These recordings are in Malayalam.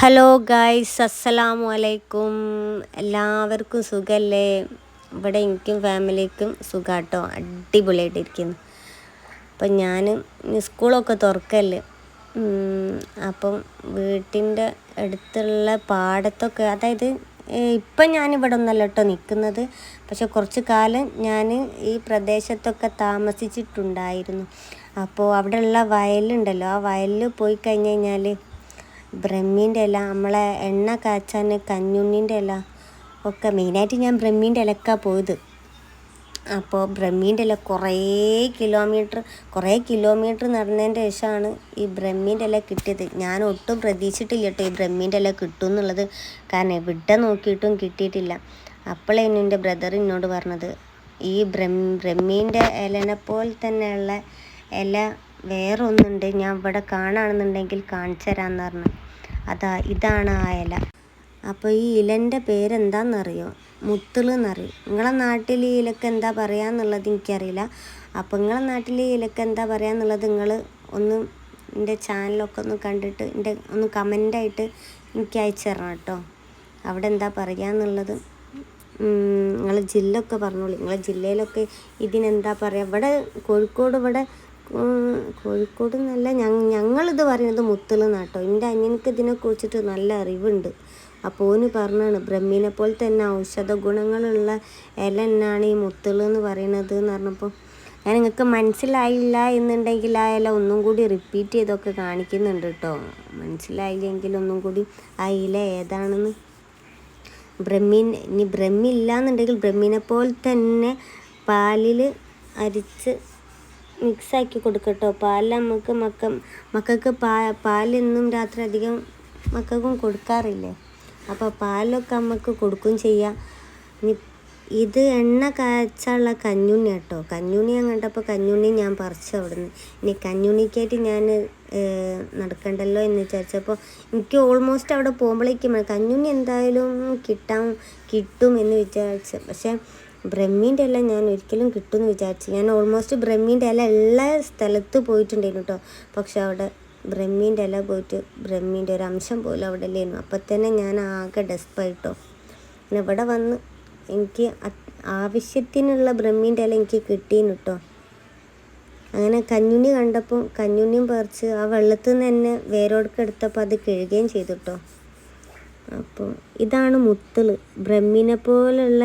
ഹലോ ഗായ്സ് അസ്സലാമു അലൈക്കും എല്ലാവർക്കും സുഖല്ലേ? ഇവിടെ എനിക്കും ഫാമിലിക്കും സുഖാട്ടോ. അടിപൊളിയായിട്ടിരിക്കുന്നു. അപ്പം ഞാൻ സ്കൂളൊക്കെ തുറക്കല്ലേ? അപ്പം വീട്ടിന്റെ അടുത്തുള്ള പാടത്തൊക്കെ അതായത് ഇപ്പം ഞാനിവിടെ ഒന്നല്ല കേട്ടോ നിൽക്കുന്നത്. പക്ഷെ കുറച്ച് കാലം ഞാൻ ഈ പ്രദേശത്തൊക്കെ താമസിച്ചിട്ടുണ്ടായിരുന്നു. അപ്പോൾ അവിടെയുള്ള വയലുണ്ടല്ലോ. ആ വയലിൽ പോയി കഴിഞ്ഞ് കഴിഞ്ഞാൽ ബ്രഹ്മീന്റെ ഇല നമ്മളെ എണ്ണ കാച്ചാൻ കഞ്ഞുണ്ണിന്റെ ഇല ഒക്കെ മെയിനായിട്ട് ഞാൻ ബ്രഹ്മീന്റെ ഇലക്കാണ് പോയത്. അപ്പോൾ ബ്രഹ്മീന്റെ ഇല കുറേ കിലോമീറ്റർ കുറേ കിലോമീറ്റർ നടന്നതിന്റെ ശേഷമാണ് ഈ ബ്രഹ്മീന്റെ ഇല കിട്ടിയത്. ഞാൻ ഒട്ടും പ്രതീക്ഷിച്ചിട്ടില്ല കേട്ടോ ഈ ബ്രഹ്മീന്റെ ഇല കിട്ടും എന്നുള്ളത് കാരണം എവിടെ നോക്കിയിട്ടും കിട്ടിയിട്ടില്ല. അപ്പോഴേനു എന്റെ ബ്രദർ എന്നോട് പറഞ്ഞത് ഈ ബ്രഹ്മ ബ്രഹ്മീന്റെ ഇലനെ പോലെ തന്നെയുള്ള ഇല വേറൊന്നുണ്ട്. ഞാൻ ഇവിടെ കാണുകയാണെന്നുണ്ടെങ്കിൽ കാണിച്ചു തരാമെന്ന് പറഞ്ഞു. അതാ ഇതാണ് ആ ഇല. അപ്പോൾ ഈ ഇലന്റെ പേരെന്താണെന്നറിയോ മുത്തിൾ എന്നറിയും നിങ്ങളെ നാട്ടിൽ ഈ ഇലക്ക് എന്താ പറയാന്നുള്ളത് എനിക്കറിയില്ല. അപ്പോൾ നിങ്ങളെ നാട്ടിൽ ഈ ഇലക്ക് എന്താ പറയാന്നുള്ളത് നിങ്ങൾ ഒന്ന് എന്റെ ചാനലൊക്കെ ഒന്ന് കണ്ടിട്ട് എന്റെ ഒന്ന് കമന്റായിട്ട് എനിക്ക് അയച്ചു തരണം കേട്ടോ. അവിടെ എന്താ പറയാന്നുള്ളത്? നിങ്ങൾ ജില്ല ഒക്കെ പറഞ്ഞോളൂ. നിങ്ങളെ ജില്ലയിലൊക്കെ ഇതിനെന്താ പറയുക ഇവിടെ കോഴിക്കോട് ഇവിടെ കോഴിക്കോട് എന്നല്ല ഞങ്ങ ഞങ്ങളിത് പറയുന്നത് മുത്തൽ നാട്ടോ എന്റെ അനിയനക്ക് ഇതിനെ കുറിച്ചിട്ട് നല്ല അറിവുണ്ട്. അപ്പോൾ ഓന് പറഞ്ഞാണ് ബ്രഹ്മീനെ പോലെ തന്നെ ഔഷധ ഗുണങ്ങളുള്ള ഇല തന്നെയാണ് ഈ മുത്തൾ എന്ന് പറയുന്നത് എന്ന് പറഞ്ഞപ്പോൾ ഞാൻ നിങ്ങൾക്ക് മനസ്സിലായില്ല എന്നുണ്ടെങ്കിൽ ആ ഇല ഒന്നും കൂടി റിപ്പീറ്റ് ചെയ്തൊക്കെ കാണിക്കുന്നുണ്ട് കേട്ടോ മനസ്സിലായില്ലെങ്കിൽ ഒന്നും കൂടി ആ ഇല ഏതാണെന്ന്. ബ്രഹ്മീൻ ഇനി ബ്രഹ്മില്ല എന്നുണ്ടെങ്കിൽ ബ്രഹ്മീനെ പോലെ തന്നെ പാലിൽ അരിച്ച് മിക്സാക്കി കൊടുക്കട്ടോ. പാൽ നമുക്ക് മക്ക മക്കൾക്ക് പാ പാലെന്നും രാത്രി അധികം മക്കൾക്കും കൊടുക്കാറില്ലേ? അപ്പോൾ പാലൊക്കെ നമുക്ക് കൊടുക്കും ചെയ്യാം. ഇത് എണ്ണ കാച്ചുള്ള കഞ്ഞുണ്ണി കേട്ടോ. കഞ്ഞുണ്ണി ഞാൻ കണ്ടപ്പോൾ കഞ്ഞുണ്ണി ഞാൻ പറിച്ചു അവിടുന്ന്. ഇനി കഞ്ഞുണ്ണിക്കായിട്ട് ഞാൻ നടക്കണ്ടല്ലോ എന്ന് വിചാരിച്ചപ്പോൾ എനിക്ക് ഓൾമോസ്റ്റ് അവിടെ പോകുമ്പോഴേക്കും കഞ്ഞുണ്ണി എന്തായാലും കിട്ടാം കിട്ടും എന്ന് വിചാരിച്ചു. പക്ഷേ ബ്രഹ്മീന്റെ ഇല ഞാൻ ഒരിക്കലും കിട്ടുമെന്ന് വിചാരിച്ചു ഞാൻ ഓൾമോസ്റ്റ് ബ്രഹ്മീന്റെ ഇല എല്ലാ സ്ഥലത്ത് പോയിട്ടുണ്ടായിരുന്നു കേട്ടോ പക്ഷെ അവിടെ ബ്രഹ്മീന്റെ ഇല പോയിട്ട് ബ്രഹ്മീന്റെ ഒരു അംശം പോലും അവിടെ ഇല്ലായിരുന്നു. അപ്പം തന്നെ ഞാൻ ആകെ ഡെസ്പായിട്ടോ പിന്നെ ഇവിടെ വന്ന് എനിക്ക് ആവശ്യത്തിനുള്ള ബ്രഹ്മീന്റെ ഇല എനിക്ക് കിട്ടീന് കേട്ടോ അങ്ങനെ കഞ്ഞുണ്ണി കണ്ടപ്പോൾ കഞ്ഞുണ്ണിയും പറിച്ച് ആ വെള്ളത്തിൽ നിന്ന് തന്നെ വേരോടൊക്കെ എടുത്തപ്പോൾ അത് കഴുകുകയും ചെയ്തു കേട്ടോ അപ്പോൾ ഇതാണ് മുത്തൾ ബ്രഹ്മിനെ പോലുള്ള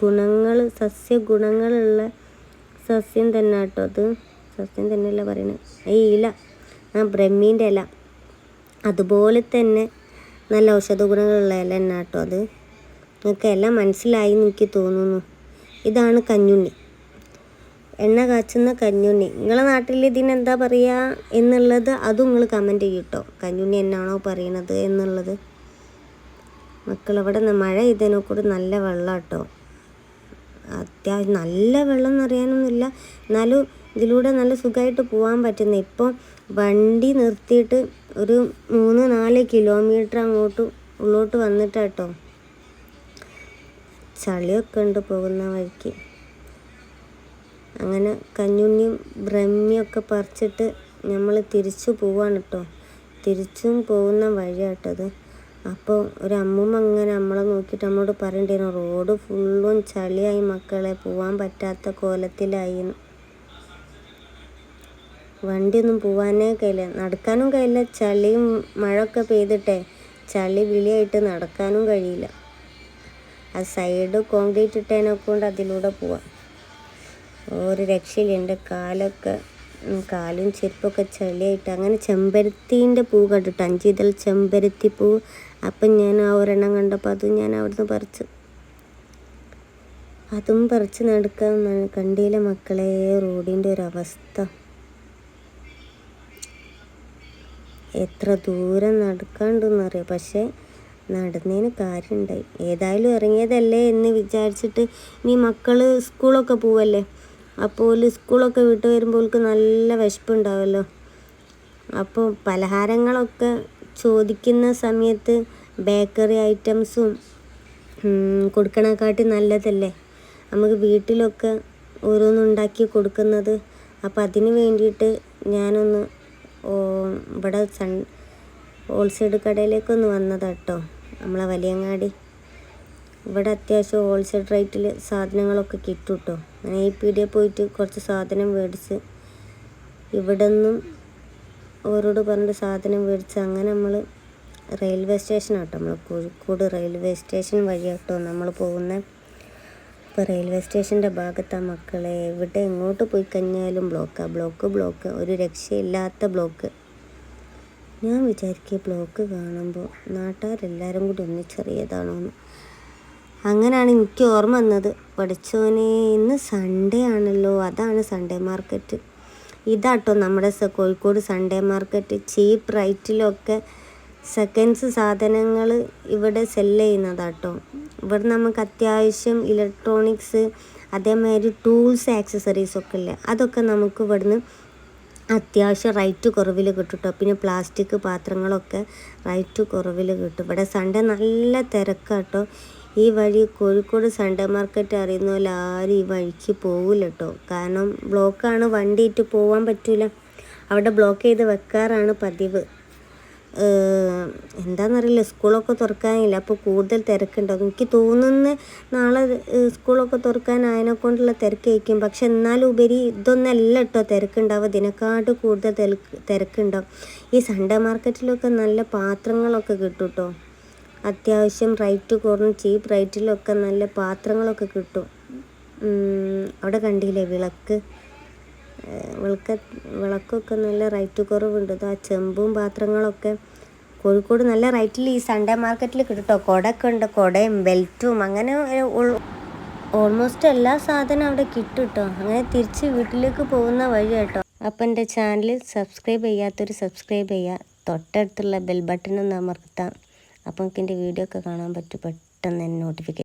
ഗുണങ്ങൾ സസ്യ ഗുണങ്ങളുള്ള സസ്യം തന്നെ കേട്ടോ അത്. സസ്യം തന്നെയല്ല പറയുന്നത് ഈ ഇല ആ ബ്രഹ്മീന്റെ ഇല. അതുപോലെ തന്നെ നല്ല ഔഷധ ഗുണങ്ങളുള്ള ഇല തന്നെ കേട്ടോ അത്. നിങ്ങൾക്ക് ഇല മനസ്സിലായി എനിക്ക് തോന്നുന്നു. ഇതാണ് കഞ്ഞുണ്ണി. എണ്ണ കാച്ചുന്ന കഞ്ഞുണ്ണി. നിങ്ങളെ നാട്ടിൽ ഇതിനെന്താ പറയുക എന്നുള്ളത് അതും നിങ്ങൾ കമന്റ് ചെയ്യും കേട്ടോ. കഞ്ഞുണ്ണി എന്നാണോ പറയണത് എന്നുള്ളത്. മക്കൾ അവിടെ നിന്ന് മഴ ചെയ്തതിനെ കൂടി നല്ല വെള്ളം കേട്ടോ അത്യാവശ്യം നല്ല വെള്ളം എന്ന് അറിയാനൊന്നുമില്ല എന്നാലും ഇതിലൂടെ നല്ല സുഖമായിട്ട് പോകാൻ പറ്റുന്ന ഇപ്പോൾ വണ്ടി നിർത്തിയിട്ട് ഒരു മൂന്ന് നാല് കിലോമീറ്റർ അങ്ങോട്ട് ഉള്ളോട്ട് വന്നിട്ട് കേട്ടോ ചളിയൊക്കെ ഉണ്ട് പോകുന്ന വഴിക്ക്. അങ്ങനെ കഞ്ഞുണ്ണിയും ബ്രഹ്മിയൊക്കെ പറിച്ചിട്ട് നമ്മൾ തിരിച്ചു പോവാണ് കേട്ടോ തിരിച്ചും പോകുന്ന വഴിയാട്ടത്. അപ്പോൾ ഒരു അമ്മൂമ്മ അങ്ങനെ നമ്മളെ നോക്കിയിട്ട് നമ്മളോട് പറയണ്ടായിരുന്നു. റോഡ് ഫുള്ളും ചളിയായി മക്കളെ. പോവാൻ പറ്റാത്ത കോലത്തിലായി. വണ്ടിയൊന്നും പോവാനേ കയ്യില്ല നടക്കാനും കഴിയില്ല. ചളിയും മഴയൊക്കെ പെയ്തിട്ടേ ചളി വിളിയായിട്ട് നടക്കാനും കഴിയില്ല. ആ സൈഡ് കോൺക്രീറ്റ് ഇട്ടതിനെ കൊണ്ട് അതിലൂടെ പോവാം. ഒരു രക്ഷയില്ല. എന്റെ കാലൊക്കെ കാലും ചെരുപ്പൊക്കെ ചളിയായിട്ട് അങ്ങനെ ചെമ്പരത്തീന്റെ പൂ കണ്ടിട്ട് അഞ്ചിതൾ ചെമ്പരത്തി പൂ. അപ്പം ഞാൻ ആ ഒരെണ്ണം കണ്ടപ്പോൾ അത് ഞാൻ അവിടുന്ന് പറിച്ചു. അതും പറിച്ച് നടക്കാൻ കണ്ടിയിലെ മക്കളെ റോഡിന്റെ ഒരു അവസ്ഥ. എത്ര ദൂരം നടക്കാണ്ടെന്നറിയാം? പക്ഷേ നടന്നതിന് കാര്യമുണ്ടായി. ഏതായാലും ഇറങ്ങിയതല്ലേ എന്ന് വിചാരിച്ചിട്ട് ഇനി മക്കൾ സ്കൂളൊക്കെ പോവല്ലേ? അപ്പോൾ സ്കൂളൊക്കെ വിട്ട് വരുമ്പോൾക്ക് നല്ല വിശപ്പുണ്ടാവുമല്ലോ അപ്പോൾ പലഹാരങ്ങളൊക്കെ ചോദിക്കുന്ന സമയത്ത് ബേക്കറി ഐറ്റംസും കൊടുക്കണേക്കാട്ടി നല്ലതല്ലേ? നമുക്ക് വീട്ടിലൊക്കെ ഓരോന്നുണ്ടാക്കി കൊടുക്കുന്നത്. അപ്പോൾ അതിന് വേണ്ടിയിട്ട് ഞാനൊന്ന് ഇവിടെ സൺ ഹോൾസെയിൽ കടയിലേക്കൊന്ന് വന്നതാട്ടോ നമ്മളെ വലിയങ്ങാടി. ഇവിടെ അത്യാവശ്യം ഹോൾസെയിൽ റേറ്റിൽ സാധനങ്ങളൊക്കെ കിട്ടും കേട്ടോ അങ്ങനെ ഈ പീടിയെ പോയിട്ട് കുറച്ച് സാധനം മേടിച്ച് ഇവിടെ നിന്നും അവരോട് പറഞ്ഞിട്ട് സാധനം മേടിച്ച് അങ്ങനെ നമ്മൾ റെയിൽവേ സ്റ്റേഷനാട്ടോ നമ്മൾ കോഴിക്കോട് റെയിൽവേ സ്റ്റേഷൻ വഴിയാട്ടോ നമ്മൾ പോകുന്നത് ഇപ്പോൾ റെയിൽവേ സ്റ്റേഷന്റെ ഭാഗത്താണ് മക്കളെ. ഇവിടെ എങ്ങോട്ട് പോയി കഴിഞ്ഞാലും ബ്ലോക്കാണ് ബ്ലോക്ക് ബ്ലോക്ക്. ഒരു രക്ഷയില്ലാത്ത ബ്ലോക്ക്. ഞാൻ വിചാരിക്കുക ബ്ലോക്ക് കാണുമ്പോൾ നാട്ടുകാരെല്ലാവരും കൂടി ഒന്നിച്ചെറിയതാണോ എന്ന് അങ്ങനെയാണ് എനിക്ക് ഓർമ്മ വന്നത്. പഠിച്ചോനെ ഇന്ന് സൺഡേ ആണല്ലോ. അതാണ് സൺഡേ മാർക്കറ്റ് ഇതാട്ടോ നമ്മുടെ കോഴിക്കോട് സൺഡേ മാർക്കറ്റ് ചീപ്പ് റൈറ്റിലൊക്കെ സെക്കൻഡ്സ് സാധനങ്ങൾ ഇവിടെ സെല്ല് ചെയ്യുന്നതാട്ടോ. ഇവിടെ നമുക്ക് അത്യാവശ്യം ഇലക്ട്രോണിക്സ് അതേമാതിരി ടൂൾസ് ആക്സസറീസ് ഒക്കെ ഇല്ലേ? അതൊക്കെ നമുക്ക് ഇവിടുന്ന് അത്യാവശ്യം റൈറ്റ് കുറവിൽ കിട്ടും കേട്ടോ പിന്നെ പ്ലാസ്റ്റിക് പാത്രങ്ങളൊക്കെ റൈറ്റ് കുറവിൽ കിട്ടും. ഇവിടെ സൺഡേ നല്ല തിരക്കാട്ടോ. ഈ വഴി കോഴിക്കോട് സൺഡേ മാർക്കറ്റ് അറിയുന്ന പോലെ ആരും ഈ വഴിക്ക് പോകില്ല കേട്ടോ കാരണം ബ്ലോക്കാണ് വണ്ടിയിട്ട് പോകാൻ പറ്റില്ല അവിടെ ബ്ലോക്ക് ചെയ്ത് വെക്കാറാണ് പതിവ്. എന്താണെന്നറിയില്ല സ്കൂളൊക്കെ തുറക്കാനില്ല. അപ്പോൾ കൂടുതൽ തിരക്കുണ്ടാകും. എനിക്ക് തോന്നുന്നു നാളെ സ്കൂളൊക്കെ തുറക്കാൻ തുറക്കാനായതിനെ കൊണ്ടുള്ള തിരക്കായിരിക്കും. പക്ഷെ എന്നാലും ഉപരി ഇതൊന്നല്ല കേട്ടോ തിരക്കുണ്ടാവുക. ഇതിനെക്കാട്ട് കൂടുതൽ തിരക്ക് തിരക്കുണ്ടാവും. ഈ സൺഡേ മാർക്കറ്റിലൊക്കെ നല്ല പാത്രങ്ങളൊക്കെ കിട്ടും കേട്ടോ അത്യാവശ്യം റൈറ്റ് കുറഞ്ഞ് ചീപ്പ് റൈറ്റിലൊക്കെ നല്ല പാത്രങ്ങളൊക്കെ കിട്ടും. അവിടെ കണ്ടില്ലേ വിളക്ക്? വിളക്ക വിളക്ക് വിളക്കൊക്കെ നല്ല റേറ്റ് കുറവുണ്ട്. ആ ചെമ്പും പാത്രങ്ങളൊക്കെ കോഴിക്കോട് നല്ല റേറ്റിൽ ഈ സൺഡേ മാർക്കറ്റിൽ കിട്ടും കുടയൊക്കെ ഉണ്ട്. കുടയും ബെൽറ്റും അങ്ങനെ ഓൾമോസ്റ്റ് എല്ലാ സാധനവും അവിടെ കിട്ടും കേട്ടോ അങ്ങനെ തിരിച്ച് വീട്ടിലേക്ക് പോകുന്ന വഴി കേട്ടോ. അപ്പം എന്റെ ചാനൽ സബ്സ്ക്രൈബ് ചെയ്യാത്തൊരു സബ്സ്ക്രൈബ് ചെയ്യുക തൊട്ടടുത്തുള്ള ബെൽ ബട്ടൺ ഒന്ന് അമർത്താം. അപ്പം എനിക്ക് എന്റെ വീഡിയോ ഒക്കെ കാണാൻ പറ്റും പെട്ടെന്ന് തന്നെ നോട്ടിഫിക്കേഷൻ